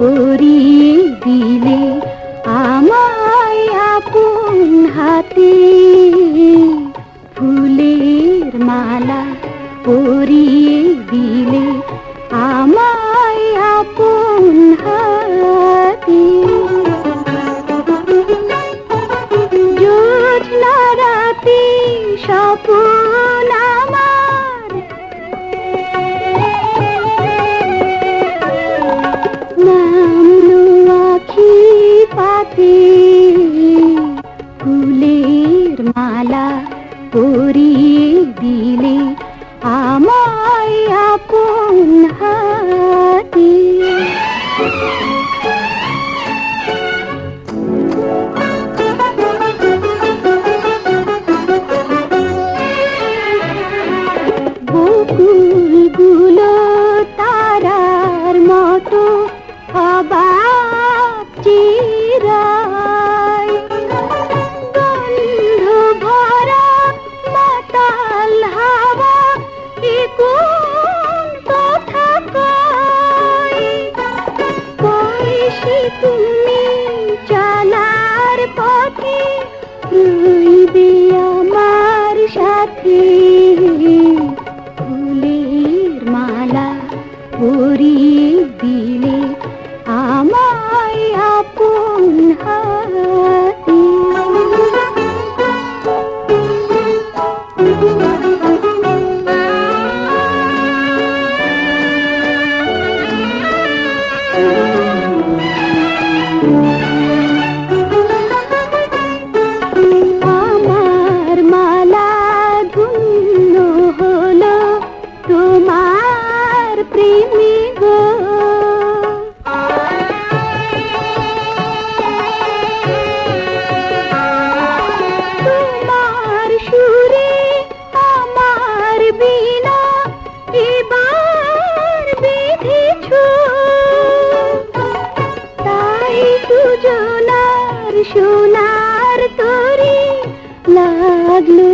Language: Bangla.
করিয়ে দিলে আমায় আপন হাতে ফুলের মালা ও পরিয়ে দিলে আমায় আপন হাতে। 嗯 লাগলো